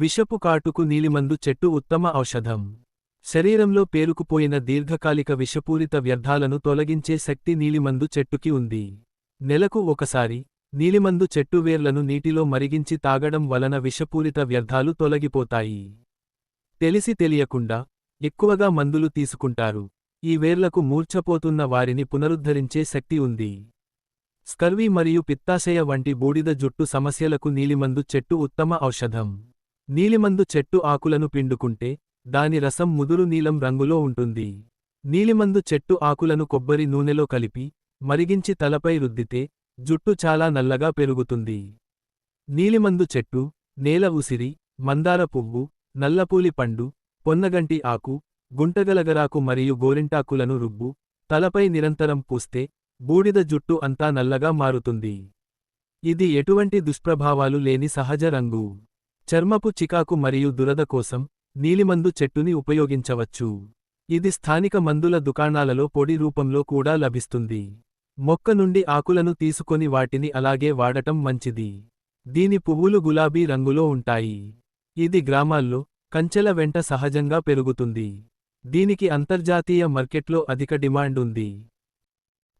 విషపు కాటుకు నీలిమందు చెట్టు ఉత్తమ ఔషధం. శరీరంలో పేరుకుపోయిన దీర్ఘకాలిక విషపూరిత వ్యర్థాలను తొలగించే శక్తి నీలిమందు చెట్టుకి ఉంది. నెలకు ఒకసారి నీలిమందు చెట్టు వేర్లను నీటిలో మరిగించి తాగడం వలన విషపూరిత వ్యర్థాలు తొలగిపోతాయి. తెలిసి తెలియకుండా ఎక్కువగా మందులు తీసుకుంటారు. ఈ వేర్లకు మూర్ఛపోతున్న వారిని పునరుద్ధరించే శక్తి ఉంది. స్కర్వీ మరియు పిత్తాశయ వంటి బూడిద జుట్టు సమస్యలకు నీలిమందు చెట్టు ఉత్తమ ఔషధం. నీలిమందు చెట్టు ఆకులను పిండుకుంటే దాని రసం ముదురు నీలం రంగులో ఉంటుంది. నీలిమందు చెట్టు ఆకులను కొబ్బరి నూనెలో కలిపి మరిగించి తలపై రుద్దితే జుట్టు చాలా నల్లగా పెరుగుతుంది. నీలిమందు చెట్టు నేల ఉసిరి మందార పువ్వు నల్లపూలి పండు పొన్నగంటి ఆకు గుంటగలగరాకు మరియు గోరింటాకులను రుబ్బు తలపై నిరంతరం పూస్తే బూడిద జుట్టు అంతా నల్లగా మారుతుంది. ఇది ఎటువంటి దుష్ప్రభావాలు లేని సహజ రంగు. చర్మపు చికాకు మరియు దురద కోసం నీలిమందు చెట్టుని ఉపయోగించవచ్చు. ఇది స్థానిక మందుల దుకాణాలలో పొడి రూపంలో కూడా లభిస్తుంది. మొక్క నుండి ఆకులను తీసుకొని వాటిని అలాగే వాడటం మంచిది. దీని పువ్వులు గులాబీ రంగులో ఉంటాయి. ఇది గ్రామాల్లో కంచెల వెంట సహజంగా పెరుగుతుంది. దీనికి అంతర్జాతీయ మార్కెట్లో అధిక డిమాండ్ ఉంది.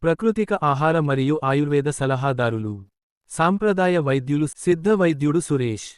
ప్రకృతిక ఆహార మరియు ఆయుర్వేద సలహాదారులు. సాంప్రదాయ వైద్యులు సిద్ధ వైద్యుడు సురేష్.